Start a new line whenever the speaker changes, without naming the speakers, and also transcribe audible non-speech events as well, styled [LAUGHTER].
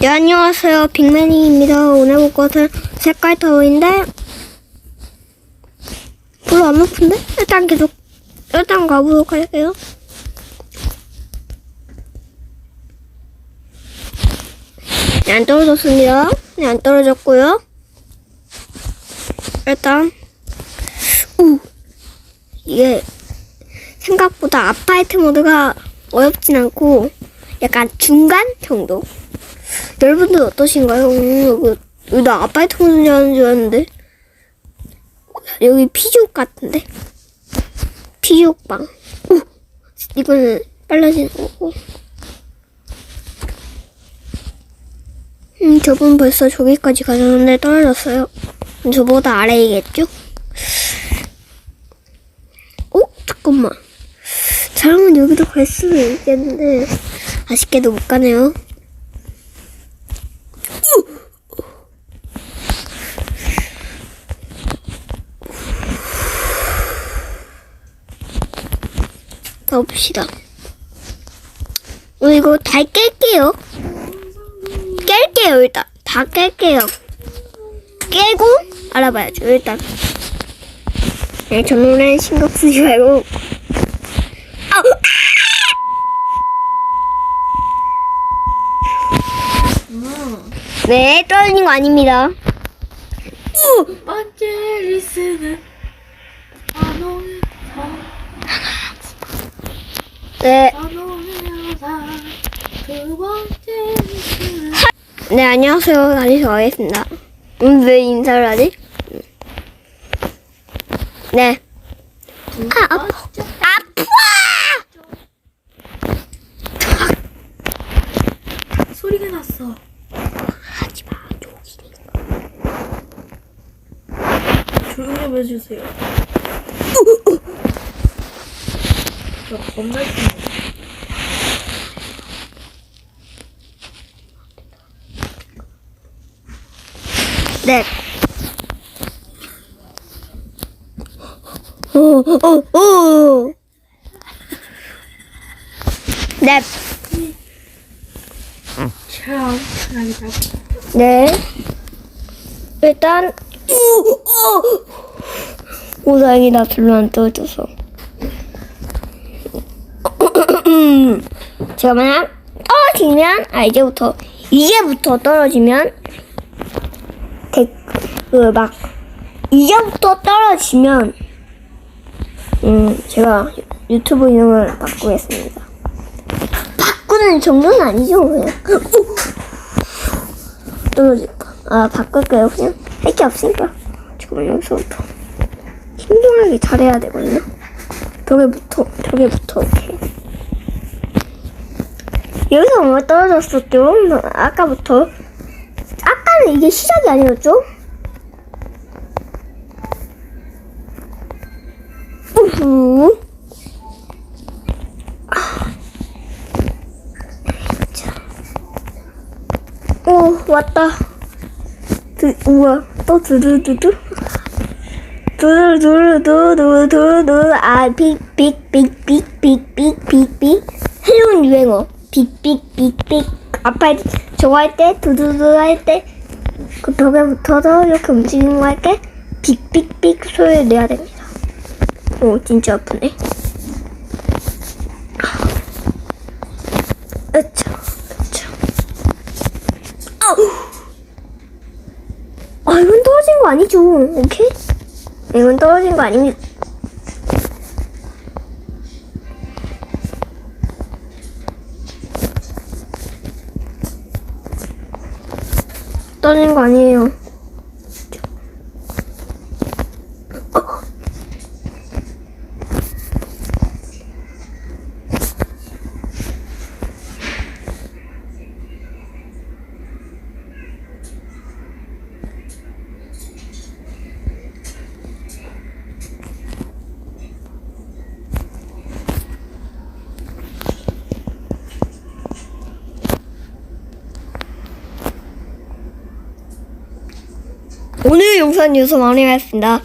네, 안녕하세요. 빅맨이입니다. 오늘 볼 것은 색깔 타워인데, 별로 안 높은데? 일단 계속, 일단 가보도록 할게요. 네, 안 떨어졌습니다. 네, 안 떨어졌고요. 일단, 우! 이게, 생각보다 아파이트 모드가 어렵진 않고, 약간 중간 정도? 여러분들 어떠신가요? 여기 나 아파트 문제하는 줄 알았는데. 여기 피죽 같은데? 피죽방. 오! 이거는 빨라지는 거고. 음, 저분 벌써 저기까지 가셨는데 떨어졌어요. 저보다 아래이겠죠? 어? 잠깐만. 사람은 여기도 갈 수도 있겠는데, 아쉽게도 못 가네요. 가봅시다. 어, 이거 다 깰게요. 깰게요, 일단. 다 깰게요. 깨고 알아봐야죠, 일단. 네, 저 노래는 신경 쓰지 말고. 아우! 네, 떨어진 거 아닙니다.
번째 리스는
네, 네, 안녕하세요. 다시 가겠습니다. 음, 왜 인사를 하지? 네. 아, 아파. 아파!
소리가 났어
하지 마.
조용히 좀 해주세요 저 겁나 힘들어
네. 오, 오, 오. 네.
참
네. 일단, 우, 오, 오, 다행이다. 별로 안 떨어져서. 제가 만약 떨어지면, 아, 이제부터, 이제부터 떨어지면, 댓글, 막, 이제부터 떨어지면, 음, 제가 유튜브 이름을 바꾸겠습니다. 바꾸는 정도는 아니죠, 그냥. [LAUGHS] 떨어질까? 아, 바꿀까요, 그냥? 할 게 없으니까. 지금 여기서부터. 신중하게 잘해야 되거든요. 벽에부터, 벽에부터, 이렇게. 여기서 뭔가 떨어졌었죠? 아까부터. 아까는 이게 시작이 아니었죠? 우후. 오, 왔다. 드, 우와, 또 두두두두. 두두두두두두두. 아, 빅, 빅, 빅, 빅, 빅, 빅. 새로운 유행어. 빅, 빅, 빅, 빅. 아빠 저거 할 때, 두두두 할 때, 그 벽에 붙어서 이렇게 움직이는 거 할 때, 빅, 빅, 빅 소리를 내야 됩니다. 오, 진짜 아프네. 으차, 으차. 아, 이건 떨어진 거 아니죠. 오케이? 이건 떨어진 거 아닙니다. 떨어진 거 아니에요. 오늘 영상 뉴스 마무리하겠습니다.